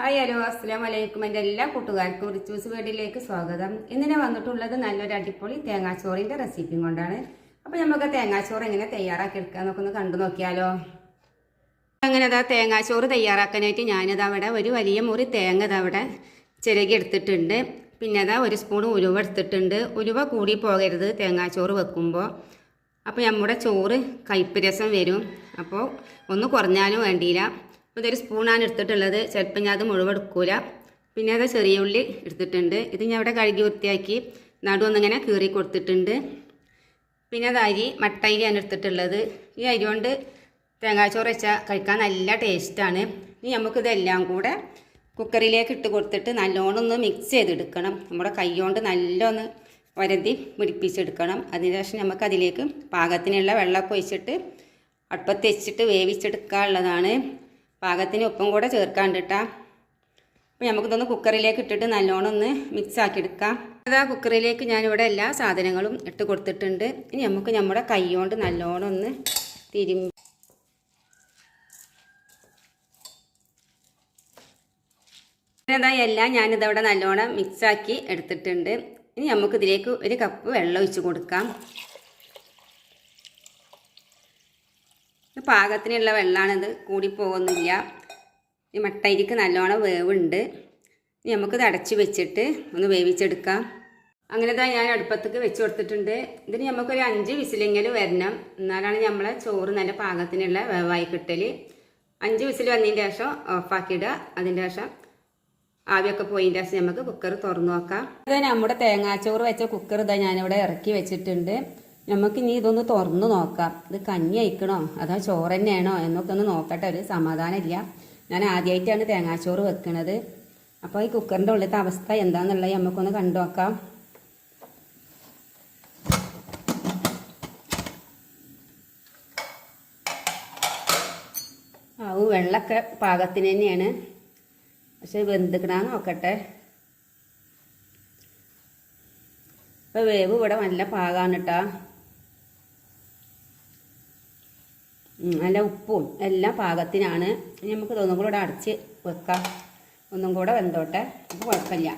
Hi hello അസ്സാം വലൈക്കും എന്റെ എല്ലാ കൂട്ടുകാർക്കും റിച്ചൂസ് വീട്ടിലേക്ക് സ്വാഗതം. ഇന്ന് ഇന്നിനെ വന്നിട്ടുള്ളത് നല്ലൊരു അടിപൊളി തേങ്ങാച്ചോറിന്റെ റെസിപ്പി കൊണ്ടാണ്. അപ്പോൾ നമുക്ക് തേങ്ങാച്ചോറ് എങ്ങനെ തയ്യാറാക്കി എടുക്കുക എന്നൊക്കെ ഒന്ന് കണ്ടു നോക്കിയാലോ. അങ്ങനെ അതാ തേങ്ങാച്ചോറ് തയ്യാറാക്കാനായിട്ട് ഞാനിത് അവിടെ ഒരു വലിയ മുറി തേങ്ങ ഇത് അവിടെ ചിരകി എടുത്തിട്ടുണ്ട്. പിന്നെ അതാ ഒരു സ്പൂൺ ഉലുവ എടുത്തിട്ടുണ്ട്. ഉലുവ കൂടി പോകരുത് തേങ്ങാച്ചോറ് വെക്കുമ്പോൾ അപ്പോൾ നമ്മുടെ ചോറ് കയ്പ്പ് രസം വരും. അപ്പോൾ ഒന്ന് കുറഞ്ഞാലും വേണ്ടിയില്ല. ഇതൊരു സ്പൂണാണ് എടുത്തിട്ടുള്ളത്. ചിലപ്പോൾ ഞാൻ അത് മുഴുവൻ എടുക്കൂല പിന്നെ അത് ചെറിയ ഉള്ളി എടുത്തിട്ടുണ്ട്. ഇത് ഞാൻ ഇവിടെ കഴുകി വൃത്തിയാക്കി നടുവൊന്നിങ്ങനെ കീറി കൊടുത്തിട്ടുണ്ട്. പിന്നെ അത് അരി മട്ട അരിയാണ് എടുത്തിട്ടുള്ളത്. ഈ അരി കൊണ്ട് തേങ്ങാച്ചോറ് വെച്ചാൽ കഴിക്കാൻ നല്ല ടേസ്റ്റാണ്. ഇനി നമുക്കിതെല്ലാം കൂടെ കുക്കറിലേക്ക് ഇട്ട് കൊടുത്തിട്ട് നല്ലോണം ഒന്ന് മിക്സ് ചെയ്തെടുക്കണം. നമ്മുടെ കൈ കൊണ്ട് നല്ലൊന്ന് വരതി പിടിപ്പിച്ചെടുക്കണം. അതിനുശേഷം നമുക്ക് അതിലേക്ക് പാകത്തിനുള്ള വെള്ളമൊക്കെ ഒഴിച്ചിട്ട് അടുപ്പത്ത് വെച്ചിട്ട് വേവിച്ചെടുക്കാനുള്ളതാണ്. പാകത്തിന് ഉപ്പും കൂടെ ചേർക്കാണ്ടിട്ടാ. അപ്പോൾ നമുക്കിതൊന്ന് കുക്കറിലേക്ക് ഇട്ടിട്ട് നല്ലോണം ഒന്ന് മിക്സ് ആക്കി എടുക്കാം അതാ കുക്കറിലേക്ക് ഞാനിവിടെ എല്ലാ സാധനങ്ങളും ഇട്ട് കൊടുത്തിട്ടുണ്ട്. ഇനി നമുക്ക് നമ്മുടെ കൈ കൊണ്ട് നല്ലോണം ഒന്ന് തിരുമ്പി ഇതാ എല്ലാം ഞാനിതവിടെ നല്ലോണം മിക്സാക്കി എടുത്തിട്ടുണ്ട്. ഇനി നമുക്കിതിലേക്ക് ഒരു കപ്പ് വെള്ളം ഒഴിച്ച് കൊടുക്കാം. പാകത്തിനുള്ള വെള്ളമാണിത് കൂടിപ്പോകുന്നില്ല. ഈ മട്ടയിരിക്ക് നല്ലോണം വേവുണ്ട്. ഇനി നമുക്കിത് അടച്ച് വെച്ചിട്ട് ഒന്ന് വേവിച്ചെടുക്കാം. അങ്ങനെ തന്നെ ഞാൻ അടുപ്പത്തേക്ക് വെച്ച് കൊടുത്തിട്ടുണ്ട്. ഇതിന് നമുക്കൊരു അഞ്ച് വിസിലെങ്കിലും വരണം. എന്നാലാണ് നമ്മളെ ചോറ് നല്ല പാകത്തിനുള്ള വേവായി കിട്ടൽ അഞ്ച് വിസിൽ വന്നതിന് ശേഷം ഓഫാക്കിയിടുക. അതിന്റെ ശേഷം ആവിയൊക്കെ പോയതിന്റെ ശേഷം നമുക്ക് കുക്കർ തുറന്നു നോക്കാം. ഇത് നമ്മുടെ തേങ്ങാച്ചോറ് വെച്ച കുക്കർ ഇതാ ഞാനിവിടെ ഇറക്കി വെച്ചിട്ടുണ്ട്. നമുക്ക് ഇനി ഇതൊന്ന് തുറന്നു നോക്കാം. ഇത് കഞ്ഞി അയക്കണോ? അതോ ചോറ് തന്നെയാണോ? എന്നൊക്കെ ഒന്ന് നോക്കട്ടെ. ഒരു സമാധാനമില്ല ഞാൻ ആദ്യമായിട്ടാണ് തേങ്ങാച്ചോറ് വെക്കണത്. അപ്പോൾ ഈ കുക്കറിന്റെ ഉള്ളിലത്തെ അവസ്ഥ എന്താണെന്നുള്ളത് നമുക്കൊന്ന് കണ്ടു നോക്കാം. വെള്ളമൊക്കെ പാകത്തിന് തന്നെയാണ്. പക്ഷെ വെന്തിക്കണമെന്ന് നോക്കട്ടെ. ഇപ്പം വേവ് ഇവിടെ നല്ല പാകാണ് കേട്ടോ നല്ല ഉപ്പും എല്ലാം പാകത്തിനാണ്. ഇനി നമുക്ക് ഇതൊന്നും കൂടെ അടച്ച് വെക്കാം. ഒന്നും കൂടെ വെന്തോട്ടെ. അപ്പോൾ കുഴപ്പമില്ല.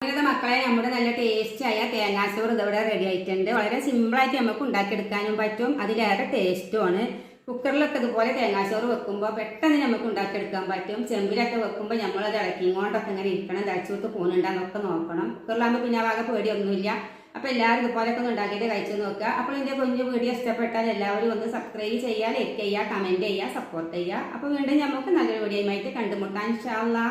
അങ്ങനത്തെ മക്കളെ നമ്മുടെ നല്ല ടേസ്റ്റായ തേങ്ങാച്ചോറ് ഇതിവിടെ റെഡി ആയിട്ടുണ്ട്. വളരെ സിമ്പിളായിട്ട് നമുക്ക് ഉണ്ടാക്കിയെടുക്കാനും പറ്റും. അതിലേറെ ടേസ്റ്റുമാണ് കുക്കറിലൊക്കെ ഇതുപോലെ തേങ്ങാച്ചോറ് വെക്കുമ്പോൾ പെട്ടെന്ന് നമുക്ക് ഉണ്ടാക്കിയെടുക്കാൻ പറ്റും. ചെമ്പിലൊക്കെ വെക്കുമ്പോൾ നമ്മളത് കൊണ്ടൊക്കെ ഇങ്ങനെ ഇരിക്കണം. തടിച്ചൂത്ത് പോകുന്നുണ്ടെന്നൊക്കെ നോക്കണം. കുക്കറിലാകുമ്പോൾ പിന്നെ ആകെ പേടിയൊന്നുമില്ല. അപ്പോൾ എല്ലാവരും ഇതുപോലൊക്കെ ഒന്ന് ഉണ്ടാക്കിയിട്ട് കഴിച്ചു നോക്കുക. അപ്പോൾ എന്റെ കുഞ്ഞു വീഡിയോ ഇഷ്ടപ്പെട്ടാൽ എല്ലാവരും ഒന്ന് സബ്സ്ക്രൈബ് ചെയ്യുക ലൈക്ക് ചെയ്യുക കമന്റ് ചെയ്യുക സപ്പോർട്ട് ചെയ്യുക. അപ്പോൾ വീണ്ടും നമുക്ക് നല്ലൊരു വീഡിയോയുമായിട്ട് കണ്ടുമുട്ടാൻ ഇൻഷാല്ലാ